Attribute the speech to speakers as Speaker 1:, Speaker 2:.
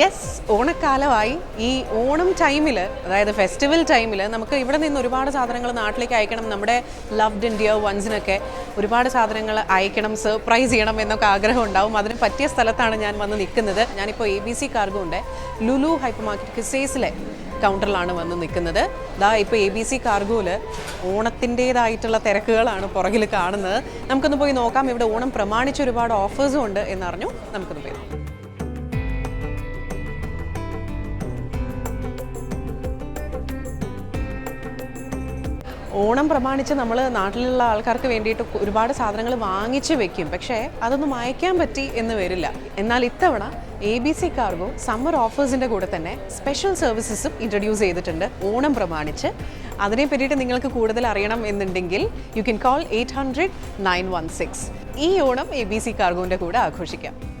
Speaker 1: Yes ഓണക്കാലമായി ഈ ഓണം ടൈമിൽ അതായത് ഫെസ്റ്റിവൽ ടൈമിൽ നമുക്ക് ഇവിടെ നിന്ന് ഒരുപാട് സാധനങ്ങൾ നാട്ടിലേക്ക് അയക്കണം. നമ്മുടെ ലവ്ഡ് ഇന്ത്യ വൺസിനൊക്കെ ഒരുപാട് സാധനങ്ങൾ അയക്കണം സർപ്രൈസ് ചെയ്യണം എന്നൊക്കെ ആഗ്രഹം ഉണ്ടാവും. അതിന് പറ്റിയ സ്ഥലത്താണ് ഞാൻ വന്ന് നിൽക്കുന്നത്. ഞാനിപ്പോൾ എ ബി സി കാർഗോന്റെ ലുലു ഹൈപ്പർ മാർക്കറ്റ് കിസേസിലെ കൗണ്ടറിലാണ് വന്ന് നിൽക്കുന്നത്. ദാ ഇപ്പോൾ എ ബി സി കാർഗോയിൽ ഓണത്തിന്റേതായിട്ടുള്ള തിരക്കുകളാണ് പുറകിൽ കാണുന്നത്. നമുക്കൊന്ന് പോയി നോക്കാം. ഇവിടെ ഓണം പ്രമാണിച്ച് ഒരുപാട് ഓഫേഴ്സും ഉണ്ട് എന്നറിഞ്ഞു നമുക്കൊന്ന് പോയി നോക്കാം. ഓണം പ്രമാണിച്ച് നമ്മൾ നാട്ടിലുള്ള ആൾക്കാർക്ക് വേണ്ടിയിട്ട് ഒരുപാട് സാധനങ്ങൾ വാങ്ങിച്ച് വെക്കും. പക്ഷേ അതൊന്നും അയക്കാൻ പറ്റി എന്ന് വരില്ല. എന്നാൽ ഇത്തവണ A B C cargo summer ഓഫേഴ്സിന്റെ കൂടെ തന്നെ സ്പെഷ്യൽ സർവീസസും ഇൻട്രൊഡ്യൂസ് ചെയ്തിട്ടുണ്ട് ഓണം പ്രമാണിച്ച്. അതിനെ പറ്റിയിട്ട് നിങ്ങൾക്ക് കൂടുതൽ അറിയണം എന്നുണ്ടെങ്കിൽ you can call eight hundred nine one six ഈ ഓണം എ ബി സി കൂടെ ആഘോഷിക്കാം.